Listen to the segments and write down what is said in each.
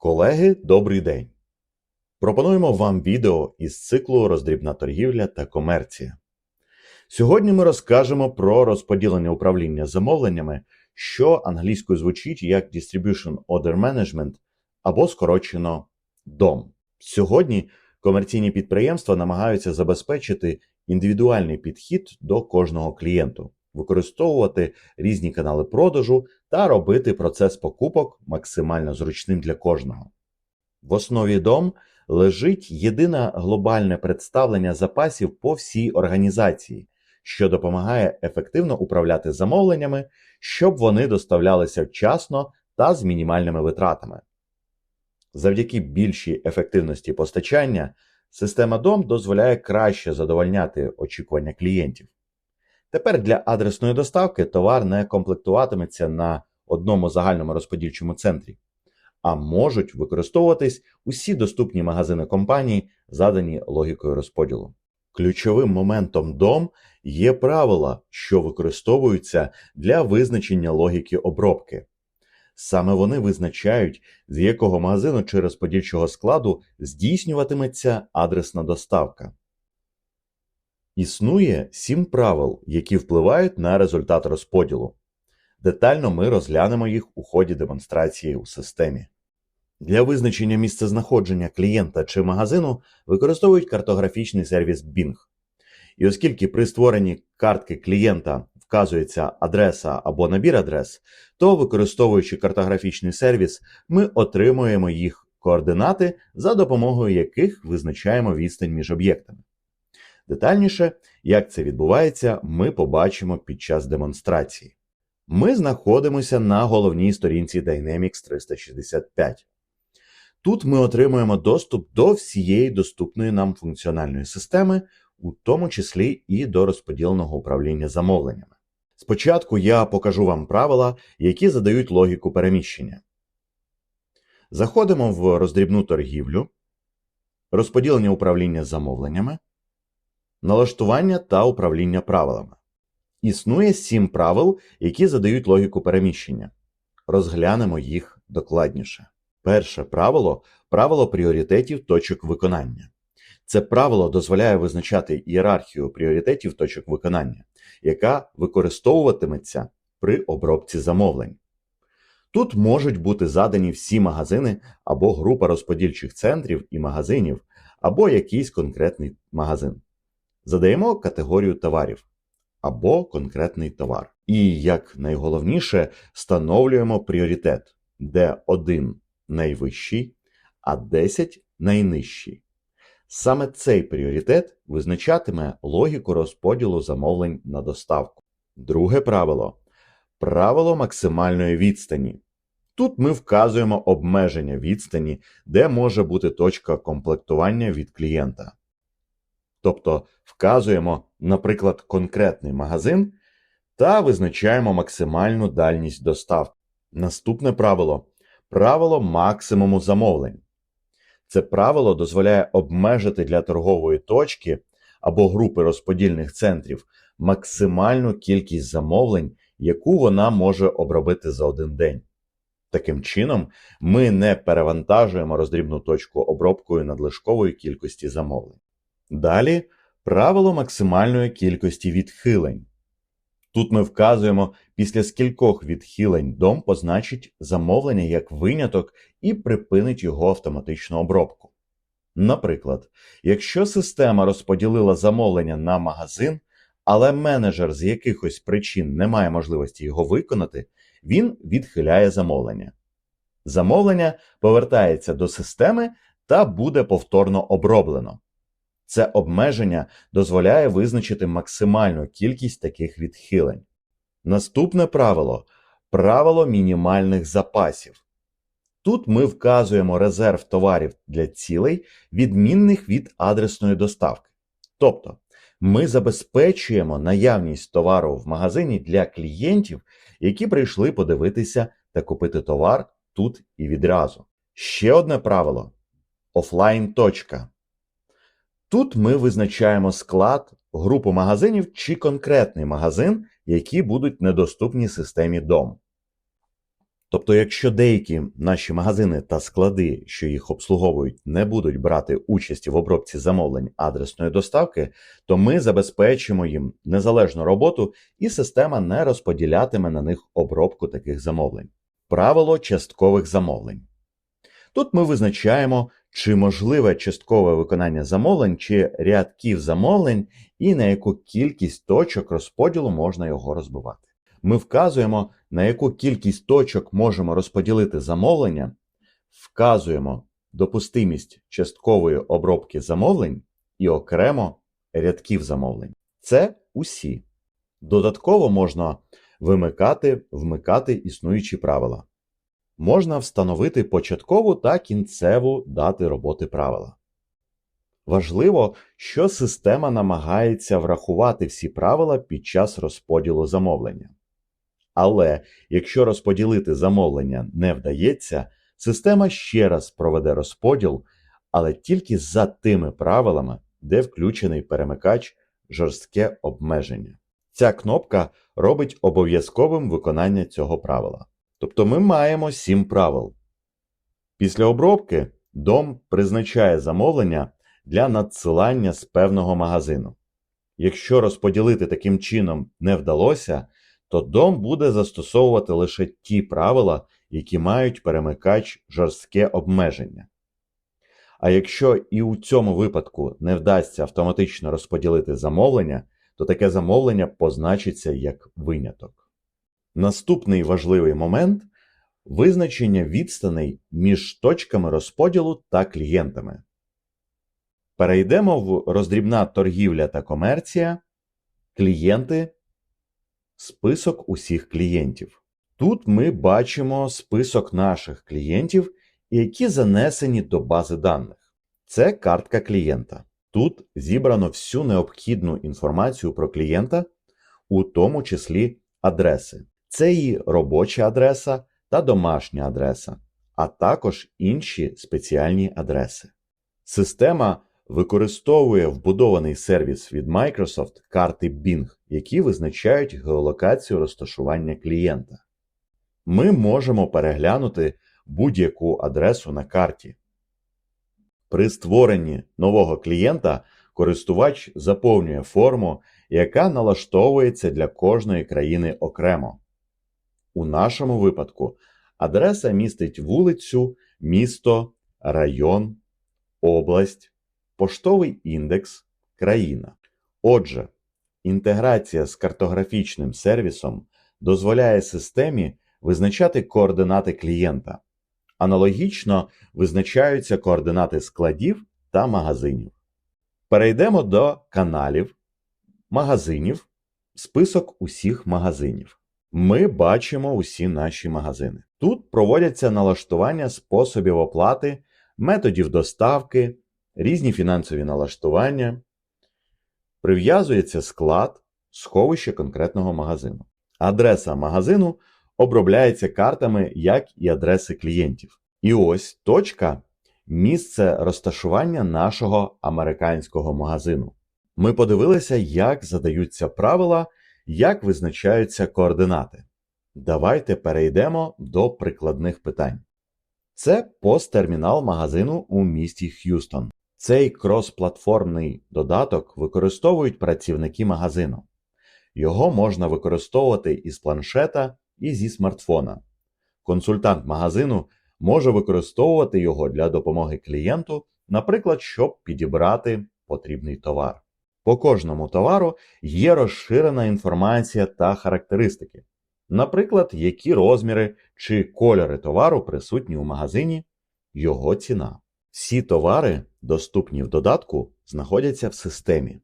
Колеги, добрий день! Пропонуємо вам відео із циклу Роздрібна торгівля та комерція. Сьогодні ми розкажемо про розподілене управління замовленнями, що англійською звучить як Distribution Order Management або скорочено DOM. Сьогодні комерційні підприємства намагаються забезпечити індивідуальний підхід до кожного клієнту, використовувати різні канали продажу та робити процес покупок максимально зручним для кожного. В основі DOM лежить єдине глобальне представлення запасів по всій організації, що допомагає ефективно управляти замовленнями, щоб вони доставлялися вчасно та з мінімальними витратами. Завдяки більшій ефективності постачання система DOM дозволяє краще задовольняти очікування клієнтів. Тепер для адресної доставки товар не комплектуватиметься на одному загальному розподільчому центрі, а можуть використовуватись усі доступні магазини компанії, задані логікою розподілу. Ключовим моментом DOM є правила, що використовуються для визначення логіки обробки. Саме вони визначають, з якого магазину чи розподільчого складу здійснюватиметься адресна доставка. Існує сім правил, які впливають на результат розподілу. Детально ми розглянемо їх у ході демонстрації у системі. Для визначення місцезнаходження клієнта чи магазину використовують картографічний сервіс Bing. І оскільки при створенні картки клієнта вказується адреса або набір адрес, то використовуючи картографічний сервіс, ми отримуємо їх координати, за допомогою яких визначаємо відстань між об'єктами. Детальніше, як це відбувається, ми побачимо під час демонстрації. Ми знаходимося на головній сторінці Dynamics 365. Тут ми отримуємо доступ до всієї доступної нам функціональної системи, у тому числі і до розподіленого управління замовленнями. Спочатку я покажу вам правила, які задають логіку переміщення. Заходимо в роздрібну торгівлю, розподілення управління замовленнями, налаштування та управління правилами. Існує сім правил, які задають логіку переміщення. Розглянемо їх докладніше. Перше правило правило пріоритетів точок виконання. Це правило дозволяє визначати ієрархію пріоритетів точок виконання, яка використовуватиметься при обробці замовлень. Тут можуть бути задані всі магазини або група розподільчих центрів і магазинів, або якийсь конкретний магазин. Задаємо категорію товарів або конкретний товар. І, як найголовніше, встановлюємо пріоритет, де 1 найвищий, а 10 найнижчий. Саме цей пріоритет визначатиме логіку розподілу замовлень на доставку. Друге правило правило максимальної відстані. Тут ми вказуємо обмеження відстані, де може бути точка комплектування від клієнта. Тобто вказуємо, наприклад, конкретний магазин та визначаємо максимальну дальність доставки. Наступне правило правило максимуму замовлень. Це правило дозволяє обмежити для торгової точки або групи розподільних центрів максимальну кількість замовлень, яку вона може обробити за один день. Таким чином, ми не перевантажуємо роздрібну точку обробкою надлишкової кількості замовлень. Далі правило максимальної кількості відхилень. Тут ми вказуємо, після скількох відхилень дом позначить замовлення як виняток і припинить його автоматичну обробку. Наприклад, якщо система розподілила замовлення на магазин, але менеджер з якихось причин не має можливості його виконати, він відхиляє замовлення. Замовлення повертається до системи та буде повторно оброблено. Це обмеження дозволяє визначити максимальну кількість таких відхилень. Наступне правило правило мінімальних запасів. Тут ми вказуємо резерв товарів для цілей, відмінних від адресної доставки. Тобто ми забезпечуємо наявність товару в магазині для клієнтів, які прийшли подивитися та купити товар тут і відразу. Ще одне правило офлайн точка. Тут ми визначаємо склад, групу магазинів чи конкретний магазин, які будуть недоступні системі DOM. Тобто, якщо деякі наші магазини та склади, що їх обслуговують, не будуть брати участі в обробці замовлень адресної доставки, то ми забезпечимо їм незалежну роботу і система не розподілятиме на них обробку таких замовлень. Правило часткових замовлень. Тут ми визначаємо, чи можливе часткове виконання замовлень чи рядків замовлень і на яку кількість точок розподілу можна його розбивати. Ми вказуємо, на яку кількість точок можемо розподілити замовлення, вказуємо допустимість часткової обробки замовлень і окремо рядків замовлень. Це усі. Додатково можна вимикати, вмикати існуючі правила. Можна встановити початкову та кінцеву дати роботи правила. Важливо, що система намагається врахувати всі правила під час розподілу замовлення. Але якщо розподілити замовлення не вдається, система ще раз проведе розподіл, але тільки за тими правилами, де включений перемикач жорстке обмеження. Ця кнопка робить обов'язковим виконання цього правила. Тобто ми маємо 7 правил. Після обробки дом призначає замовлення для надсилання з певного магазину. Якщо розподілити таким чином не вдалося, то дом буде застосовувати лише ті правила, які мають перемикач жорстке обмеження. А якщо і у цьому випадку не вдасться автоматично розподілити замовлення, то таке замовлення позначиться як виняток. Наступний важливий момент визначення відстаней між точками розподілу та клієнтами. Перейдемо в роздрібна торгівля та комерція, клієнти, список усіх клієнтів. Тут ми бачимо список наших клієнтів, які занесені до бази даних. Це картка клієнта. Тут зібрано всю необхідну інформацію про клієнта, у тому числі адреси. Це її робоча адреса та домашня адреса, а також інші спеціальні адреси. Система використовує вбудований сервіс від Microsoft карти Bing, які визначають геолокацію розташування клієнта. Ми можемо переглянути будь-яку адресу на карті. При створенні нового клієнта користувач заповнює форму, яка налаштовується для кожної країни окремо. У нашому випадку адреса містить вулицю, місто, район, область, поштовий індекс, країна. Отже, інтеграція з картографічним сервісом дозволяє системі визначати координати клієнта. Аналогічно визначаються координати складів та магазинів. Перейдемо до каналів, магазинів, список усіх магазинів. Ми бачимо усі наші магазини. Тут проводяться налаштування способів оплати, методів доставки, різні фінансові налаштування, прив'язується склад, сховище конкретного магазину. Адреса магазину обробляється картами, як і адреси клієнтів. І ось точка місце розташування нашого американського магазину. Ми подивилися, як задаються правила, як визначаються координати. Давайте перейдемо до прикладних питань. Це посттермінал магазину у місті Х'юстон. Цей кросплатформний додаток використовують працівники магазину. Його можна використовувати із планшета і зі смартфона. Консультант магазину може використовувати його для допомоги клієнту, наприклад, щоб підібрати потрібний товар. По кожному товару є розширена інформація та характеристики, наприклад, які розміри чи кольори товару присутні у магазині, його ціна. Всі товари, доступні в додатку, знаходяться в системі,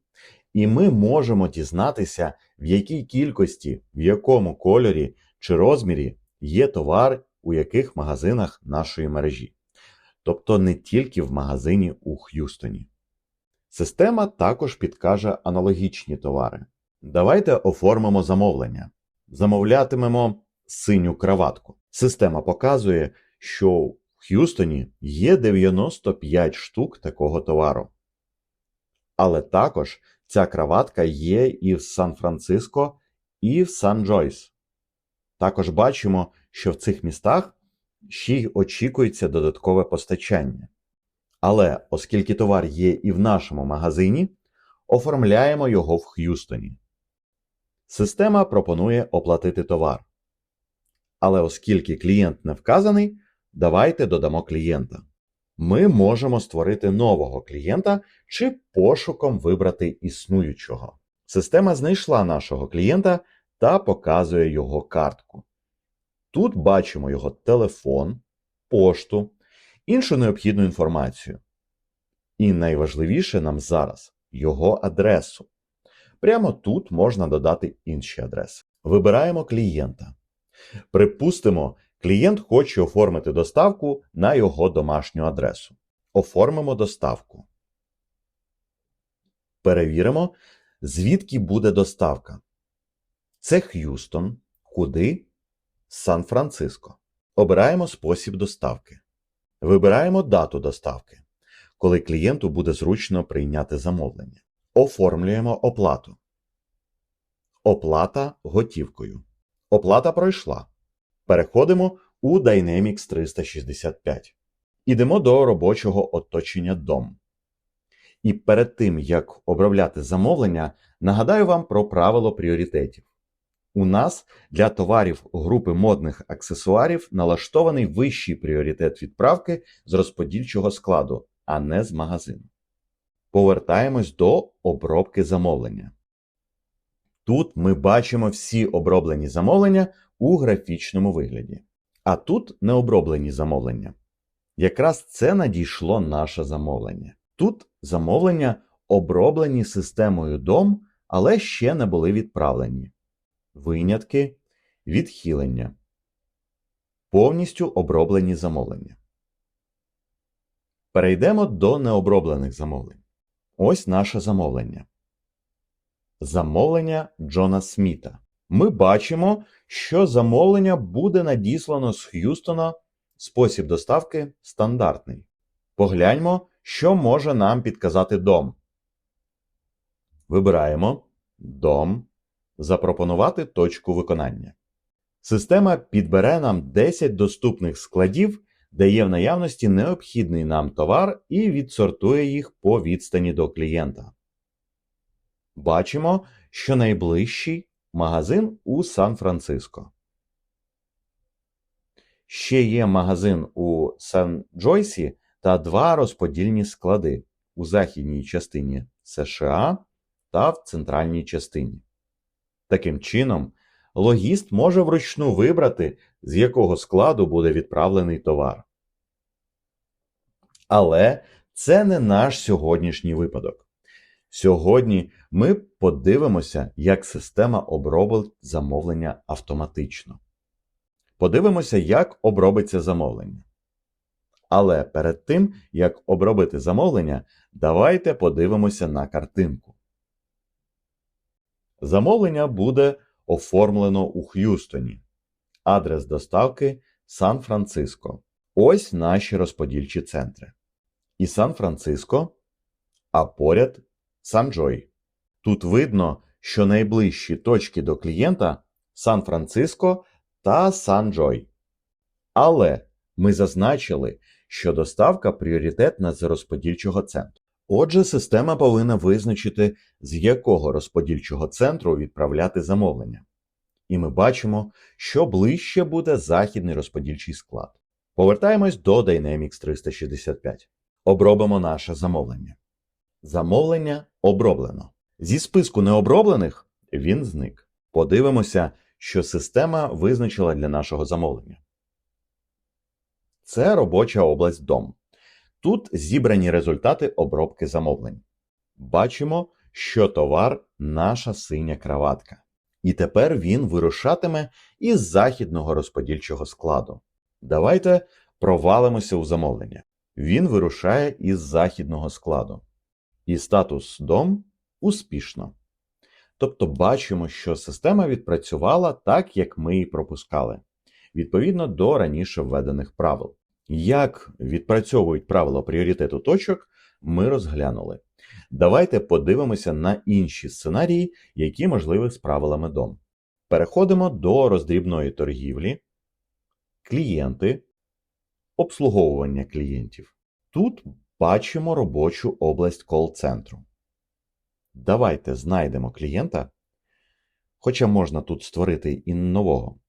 і ми можемо дізнатися, в якій кількості, в якому кольорі чи розмірі є товар у яких магазинах нашої мережі, тобто не тільки в магазині у Х'юстоні. Система також підкаже аналогічні товари. Давайте оформимо замовлення. Замовлятимемо синю краватку. Система показує, що в Х'юстоні є 95 штук такого товару. Але також ця краватка є і в Сан-Франциско, і в Сан-Джойс. Також бачимо, що в цих містах ще й очікується додаткове постачання. Але оскільки товар є і в нашому магазині, оформляємо його в Х'юстоні. Система пропонує оплатити товар. Але оскільки клієнт не вказаний, давайте додамо клієнта. Ми можемо створити нового клієнта чи пошуком вибрати існуючого. Система знайшла нашого клієнта та показує його картку. Тут бачимо його телефон, пошту, іншу необхідну інформацію. І найважливіше нам зараз його адресу. Прямо тут можна додати інші адреси. Вибираємо клієнта. Припустимо, клієнт хоче оформити доставку на його домашню адресу. Оформимо доставку. Перевіримо, звідки буде доставка. Це Х'юстон. Куди? Сан-Франциско. Обираємо спосіб доставки. Вибираємо дату доставки, коли клієнту буде зручно прийняти замовлення. Оформлюємо оплату. Оплата готівкою. Оплата пройшла. Переходимо у Dynamics 365. Ідемо до робочого оточення DOM. І перед тим, як обробляти замовлення, нагадаю вам про правило пріоритетів. У нас для товарів групи модних аксесуарів налаштований вищий пріоритет відправки з розподільчого складу, а не з магазину. Повертаємось до обробки замовлення. Тут ми бачимо всі оброблені замовлення у графічному вигляді. А тут необроблені замовлення. Якраз це надійшло наше замовлення. Тут замовлення оброблені системою DOM, але ще не були відправлені. Винятки, відхилення. Повністю оброблені замовлення. Перейдемо до необроблених замовлень. Ось наше замовлення. Замовлення Джона Сміта. Ми бачимо, що замовлення буде надіслано з Х'юстона. Спосіб доставки стандартний. Погляньмо, що може нам підказати дом. Вибираємо Дом. Запропонувати точку виконання. Система підбере нам 10 доступних складів, де є в наявності необхідний нам товар і відсортує їх по відстані до клієнта. Бачимо, що найближчий магазин у Сан-Франциско. Ще є магазин у Сан-Джойсі та два розподільні склади у західній частині США та в центральній частині. Таким чином, логіст може вручну вибрати, з якого складу буде відправлений товар. Але це не наш сьогоднішній випадок. Сьогодні ми подивимося, як система обробить замовлення автоматично. Подивимося, як обробиться замовлення. Але перед тим, як обробити замовлення, давайте подивимося на картинку. Замовлення буде оформлено у Х'юстоні. Адрес доставки Сан-Франциско. Ось наші розподільчі центри. І Сан-Франциско, а поряд Сан-Джой. Тут видно, що найближчі точки до клієнта Сан-Франциско та Сан-Джой. Але ми зазначили, що доставка пріоритетна з розподільчого центру. Отже, система повинна визначити, з якого розподільчого центру відправляти замовлення. І ми бачимо, що ближче буде західний розподільчий склад. Повертаємось до Dynamics 365. Обробимо наше замовлення. Замовлення оброблено. Зі списку необроблених він зник. Подивимося, що система визначила для нашого замовлення. Це робоча область DOM. Тут зібрані результати обробки замовлень. Бачимо, що товар наша синя краватка. І тепер він вирушатиме із західного розподільчого складу. Давайте провалимося у замовлення. Він вирушає із західного складу. І статус дом успішно. Тобто бачимо, що система відпрацювала так, як ми і пропускали, відповідно до раніше введених правил. Як відпрацьовують правила пріоритету точок, ми розглянули. Давайте подивимося на інші сценарії, які можливі з правилами DOM. Переходимо до роздрібної торгівлі, клієнти, обслуговування клієнтів. Тут бачимо робочу область кол-центру. Давайте знайдемо клієнта, хоча можна тут створити і нового.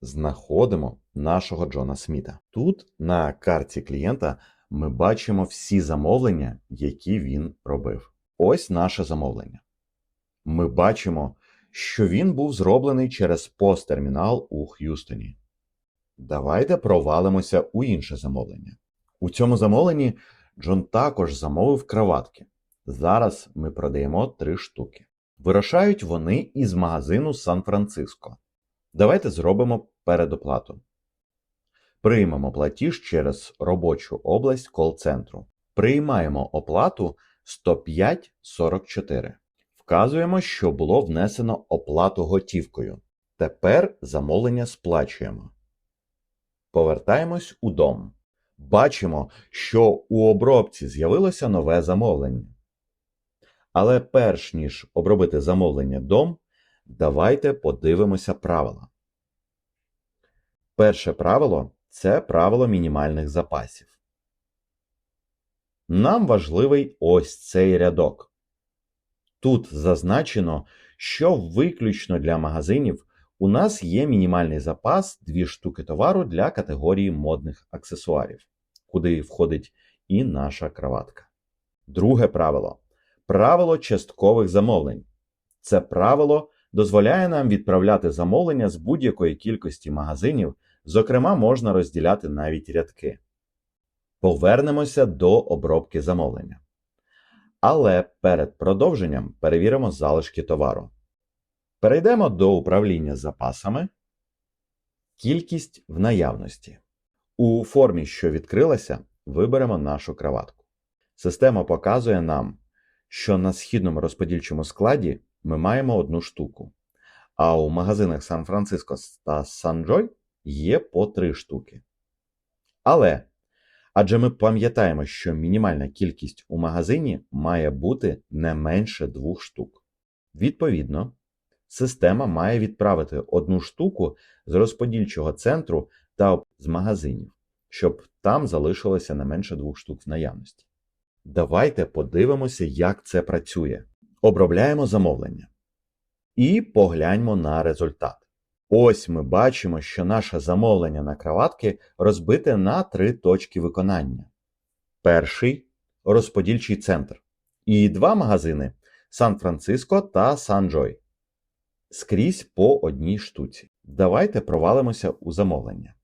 Знаходимо нашого Джона Сміта. Тут на карті клієнта ми бачимо всі замовлення, які він робив. Ось наше замовлення. Ми бачимо, що він був зроблений через посттермінал у Х'юстоні. Давайте провалимося у інше замовлення. У цьому замовленні Джон також замовив краватки. Зараз ми продаємо три штуки. Вирушають вони із магазину Сан-Франциско. Давайте зробимо передоплату. Приймемо платіж через робочу область кол-центру. Приймаємо оплату 105,44. Вказуємо, що було внесено оплату готівкою. Тепер замовлення сплачуємо. Повертаємось у дом. Бачимо, що у обробці з'явилося нове замовлення. Але перш ніж обробити замовлення дом, давайте подивимося правила. Перше правило це правило мінімальних запасів. Нам важливий ось цей рядок. Тут зазначено, що виключно для магазинів у нас є мінімальний запас 2 штуки товару для категорії модних аксесуарів, куди входить і наша краватка. Друге правило правило часткових замовлень. Це правило дозволяє нам відправляти замовлення з будь-якої кількості магазинів, зокрема, можна розділяти навіть рядки. Повернемося до обробки замовлення. Але перед продовженням перевіримо залишки товару. Перейдемо до управління запасами. Кількість в наявності. У формі, що відкрилася, виберемо нашу краватку. Система показує нам, що на східному розподільчому складі ми маємо одну штуку, а у магазинах Сан-Франциско та Сан-Джой є по три штуки. Але адже ми пам'ятаємо, що мінімальна кількість у магазині має бути не менше двох штук. Відповідно, система має відправити одну штуку з розподільчого центру та з магазинів, щоб там залишилося не менше двох штук в наявності. Давайте подивимося, як це працює. Обробляємо замовлення. І погляньмо на результат. Ось ми бачимо, що наше замовлення на краватки розбите на три точки виконання. Перший розподільчий центр. І два магазини Сан-Франциско та Сан-Джой. Скрізь по одній штуці. Давайте провалимося у замовлення.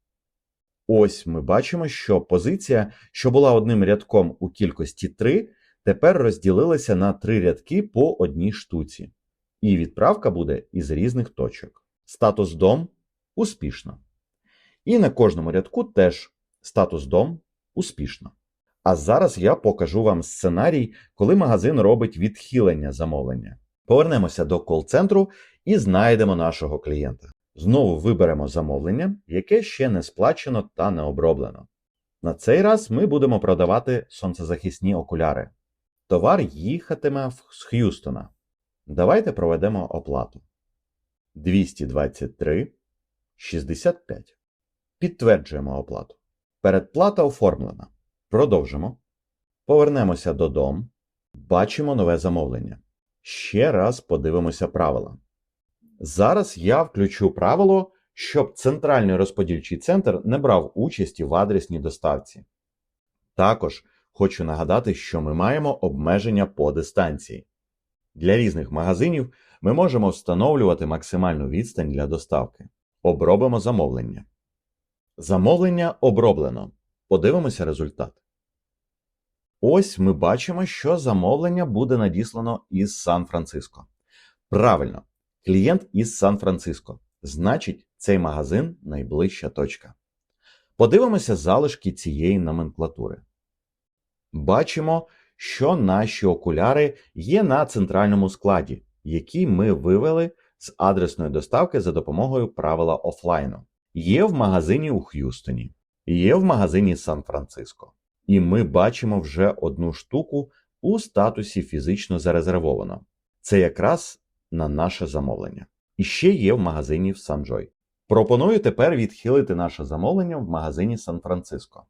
Ось ми бачимо, що позиція, що була одним рядком у кількості 3, тепер розділилася на три рядки по одній штуці. І відправка буде із різних точок. Статус дом успішно. І на кожному рядку теж статус дом успішно. А зараз я покажу вам сценарій, коли магазин робить відхилення замовлення. Повернемося до кол-центру і знайдемо нашого клієнта. Знову виберемо замовлення, яке ще не сплачено та не оброблено. На цей раз ми будемо продавати сонцезахисні окуляри. Товар їхатиме з Х'юстона. Давайте проведемо оплату. 223,65. Підтверджуємо оплату. Передплата оформлена. Продовжимо. Повернемося додому. Бачимо нове замовлення. Ще раз подивимося правила. Зараз я включу правило, щоб центральний розподільчий центр не брав участі в адресній доставці. Також хочу нагадати, що ми маємо обмеження по дистанції. Для різних магазинів ми можемо встановлювати максимальну відстань для доставки. Обробимо замовлення. Замовлення оброблено. Подивимося результат. Ось ми бачимо, що замовлення буде надіслано із Сан-Франциско. Правильно, клієнт із Сан-Франциско. Значить, цей магазин найближча точка. Подивимося залишки цієї номенклатури. Бачимо, що наші окуляри є на центральному складі, який ми вивели з адресної доставки за допомогою правила офлайну. Є в магазині у Х'юстоні, є в магазині Сан-Франциско. І ми бачимо вже одну штуку у статусі фізично зарезервовано. Це якраз на наше замовлення. І ще є в магазині в Санджой. Пропоную тепер відхилити наше замовлення в магазині Сан-Франциско.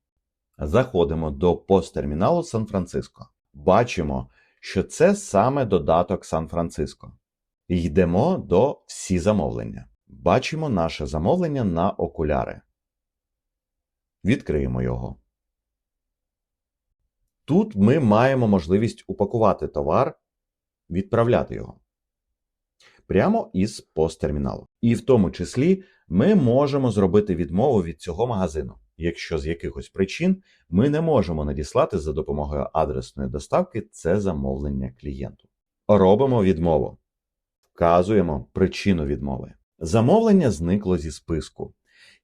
Заходимо до посттерміналу Сан-Франциско. Бачимо, що це саме додаток Сан-Франциско. Йдемо до всі замовлення. Бачимо наше замовлення на окуляри. Відкриємо його. Тут ми маємо можливість упакувати товар, відправляти його прямо із посттерміналу. І в тому числі ми можемо зробити відмову від цього магазину, якщо з якихось причин ми не можемо надіслати за допомогою адресної доставки це замовлення клієнту. Робимо відмову. Вказуємо причину відмови. Замовлення зникло зі списку,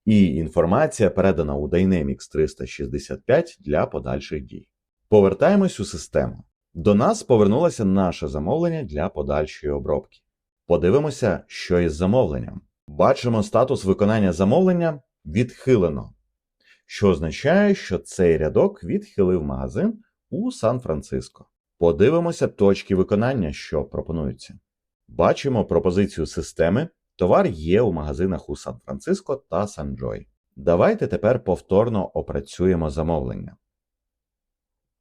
і інформація передана у Dynamics 365 для подальших дій. Повертаємось у систему. До нас повернулося наше замовлення для подальшої обробки. Подивимося, що із замовленням. Бачимо статус виконання замовлення відхилено, що означає, що цей рядок відхилив магазин у Сан-Франциско. Подивимося точки виконання, що пропонуються. Бачимо пропозицію системи. Товар є у магазинах у Сан-Франциско та Сан-Джой. Давайте тепер повторно опрацюємо замовлення.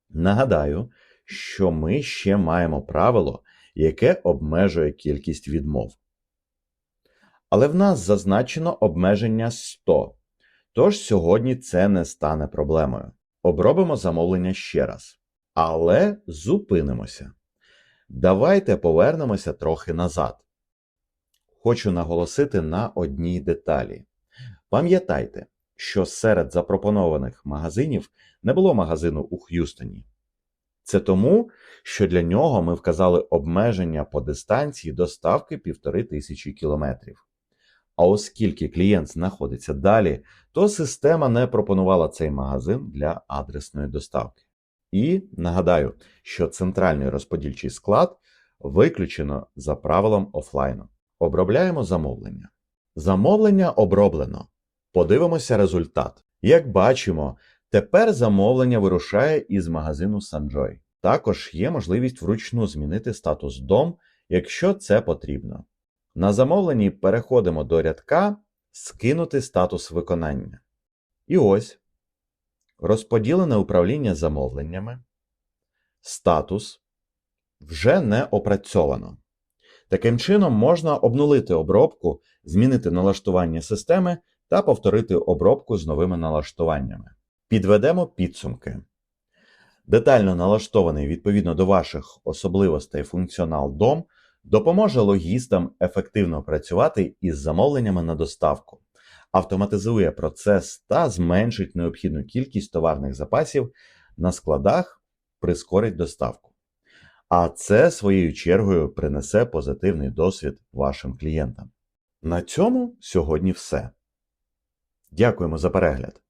Нагадаю, що ми ще маємо правило, яке обмежує кількість відмов. Але в нас зазначено обмеження 100, тож сьогодні це не стане проблемою. Обробимо замовлення ще раз. Але зупинимося. Давайте повернемося трохи назад. Хочу наголосити на одній деталі. Пам'ятайте, що серед запропонованих магазинів не було магазину у Х'юстоні. Це тому, що для нього ми вказали обмеження по дистанції доставки 1500 кілометрів. А оскільки клієнт знаходиться далі, то система не пропонувала цей магазин для адресної доставки. І нагадаю, що центральний розподільчий склад виключено за правилом офлайну. Обробляємо замовлення. Замовлення оброблено. Подивимося результат. Як бачимо, тепер замовлення вирушає із магазину Санджой. Також є можливість вручну змінити статус дом, якщо це потрібно. На замовленні переходимо до рядка Скинути статус виконання. І ось розподілене управління замовленнями. Статус вже не опрацьовано. Таким чином, можна обнулити обробку, змінити налаштування системи та повторити обробку з новими налаштуваннями. Підведемо підсумки. Детально налаштований відповідно до ваших особливостей функціонал DOM допоможе логістам ефективно працювати із замовленнями на доставку, автоматизує процес та зменшить необхідну кількість товарних запасів на складах, прискорить доставку. А це своєю чергою принесе позитивний досвід вашим клієнтам. На цьому сьогодні все. Дякуємо за перегляд.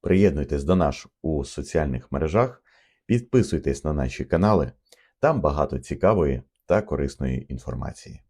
Приєднуйтесь до нас у соціальних мережах, підписуйтесь на наші канали, там багато цікавої та корисної інформації.